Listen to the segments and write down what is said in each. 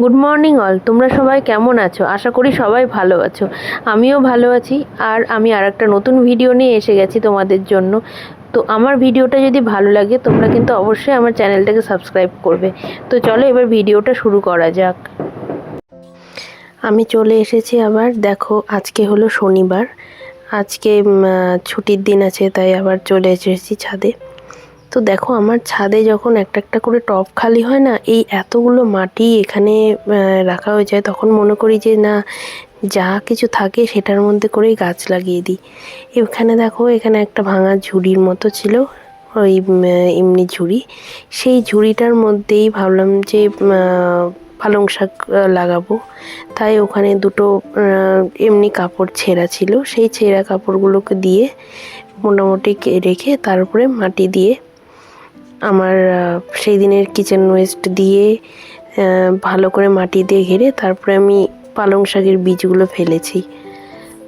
Good morning all তোমরা সবাই কেমন আছো? আশা করি সবাই ভালো আছো। আমিও ভালো আছি। আর আমি আর একটা নতুন ভিডিও নিয়ে এসে গেছি তোমাদের জন্য। তো আমার ভিডিওটা যদি ভালো লাগে, তোমরা কিন্তু অবশ্যই আমার চ্যানেলটাকে সাবস্ক্রাইব করবে। তো চলো এবার ভিডিওটা শুরু করা যাক। আমি চলে এসেছি আবার। দেখো, আজকে হলো শনিবার। আজকে ছুটির দিন আছে, তাই আবার চলে এসেছি ছাদে। তো দেখো আমার ছাদে যখন একটা একটা করে টব খালি হয় না, এই এতগুলো মাটি এখানে রাখা হয়ে যায়, তখন মনে করি যে না, যা কিছু থাকে সেটার মধ্যে করেই গাছ লাগিয়ে দিই। এখানে দেখো, এখানে একটা ভাঙা ঝুড়ির মতো ছিল, ওই এমনি ঝুড়ি। সেই ঝুড়িটার মধ্যেই ভাবলাম যে পালং শাক লাগাবো। তাই ওখানে দুটো এমনি কাপড় ছেঁড়া ছিল। সেই ছেঁড়া কাপড়গুলোকে দিয়ে মোটামুটি রেখে তারপরে মাটি দিয়ে আমার সেই দিনের কিচেন ওয়েস্ট দিয়ে ভালো করে মাটি দিয়ে ঘিরে তারপরে আমি পালং শাকের বীজগুলো ফেলেছি।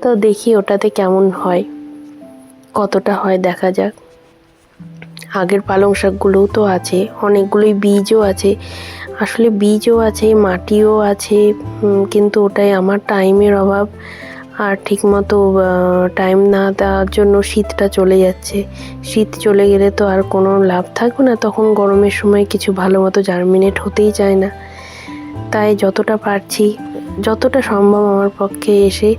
তো দেখি ওটাতে কেমন হয়, কতটা হয় দেখা যাক। আগের পালং শাকগুলোও তো আছে, অনেকগুলোই বীজও আছে, আসলে বীজও আছে, মাটিও আছে কিন্তু ওটাই আমার টাইমের অভাব। আর ঠিকমতো টাইম না দেওয়ার জন্য শীতটা চলে যাচ্ছে। শীত চলে গেলে তো আর কোনো লাভ থাকবে না, তখন গরমের সময় কিছু ভালো মতো জার্মিনেট হতেই চায় না। তাই যতটা পারছি, যতটা সম্ভব আমার পক্ষে এসে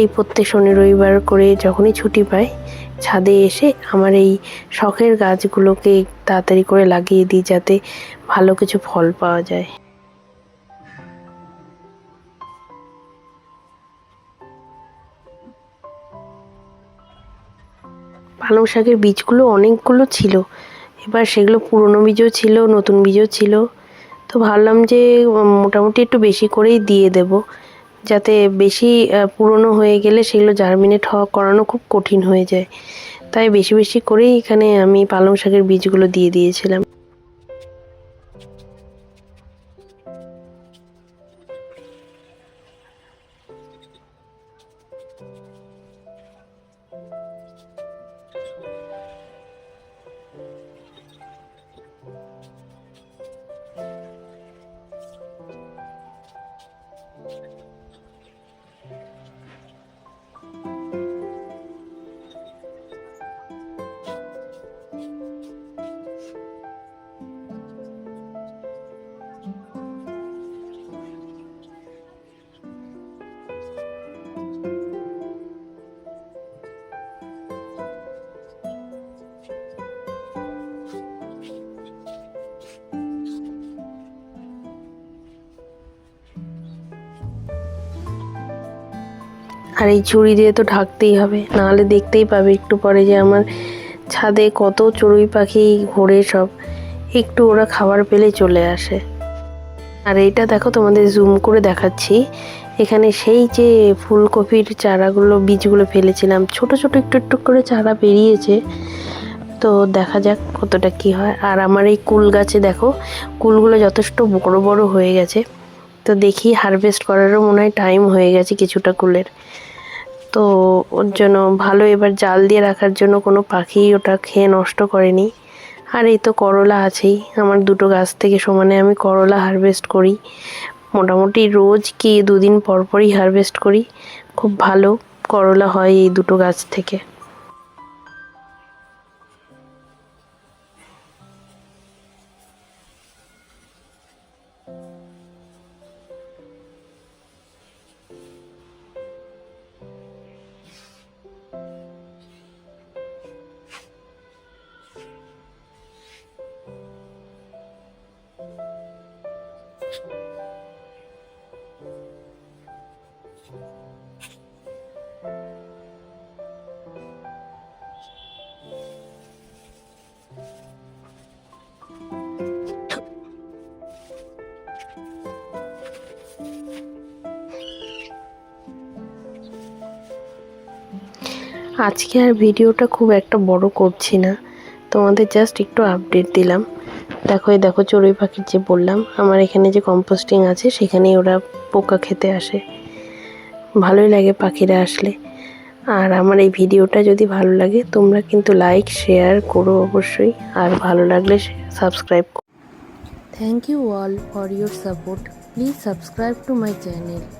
এই প্রত্যেক শনি রবিবার করে যখনই ছুটি পাই, ছাদে এসে আমার এই শখের গাছগুলোকে তাড়াতাড়ি করে লাগিয়ে দিই যাতে ভালো কিছু ফল পাওয়া যায়। পালং শাকের বীজগুলো অনেকগুলো ছিল। এবার সেগুলো পুরনো বীজও ছিল, নতুন বীজও ছিল। তো ভাবলাম যে মোটামুটি একটু বেশি করেই দিয়ে দেব। যাতে বেশি পুরনো হয়ে গেলে সেগুলো জার্মিনেট হওয়া, করানো খুব কঠিন হয়ে যায়। তাই বেশি বেশি করেই এখানে আমি পালং শাকের বীজগুলো দিয়ে দিয়েছিলাম। আর এই ঝুড়ি দিয়ে তো ঢাকতেই হবে। নাহলে দেখতেই পাবে একটু পরে যে আমার ছাদে কত চড়ুই পাখি ঘোরে সব। একটু ওরা খাবার পেলে চলে আসে। আর এইটা দেখো তোমাদের জুম করে দেখাচ্ছি। এখানে সেই যে ফুলকপির চারাগুলো, বীজগুলো ফেলেছিলাম, ছোট ছোট একটু একটু করে চারা বেরিয়েছে। তো দেখা যাক কতটা কি হয়। আর আমার এই কুল গাছে দেখো, কুলগুলো যথেষ্ট বড় বড় হয়ে গেছে। তো দেখি হারভেস্ট করারও মনে হয় টাইম হয়ে গেছে কিছুটা কুলের। তো ওর জন্য ভালো এবার জাল দিয়ে রাখার জন্য কোনো পাখি ওটা খেয়ে নষ্ট করেনি। আর এই তো করলা আছেই। আমার দুটো গাছ থেকে সমানে আমি করলা হারভেস্ট করি। মোটামুটি রোজ কি দুদিন পরপরই হারভেস্ট করি। খুব ভালো করলা হয় এই দুটো গাছ থেকে। আজকে আর ভিডিওটা খুব একটা বড় করছি না। তোমাদের জাস্ট একটু আপডেট দিলাম। দেখো, এই দেখো চড়ুই পাখির যে বললাম, আমার এখানে যে কম্পোস্টিং আছে, সেখানেই ওরা পোকা খেতে আসে। ভালোই লাগে পাখিরা আসলে। আর আমার এই ভিডিওটা যদি ভালো লাগে, তোমরা কিন্তু লাইক শেয়ার করো অবশ্যই। আর ভালো লাগলে সাবস্ক্রাইব করো thank you all for your support please subscribe to my channel.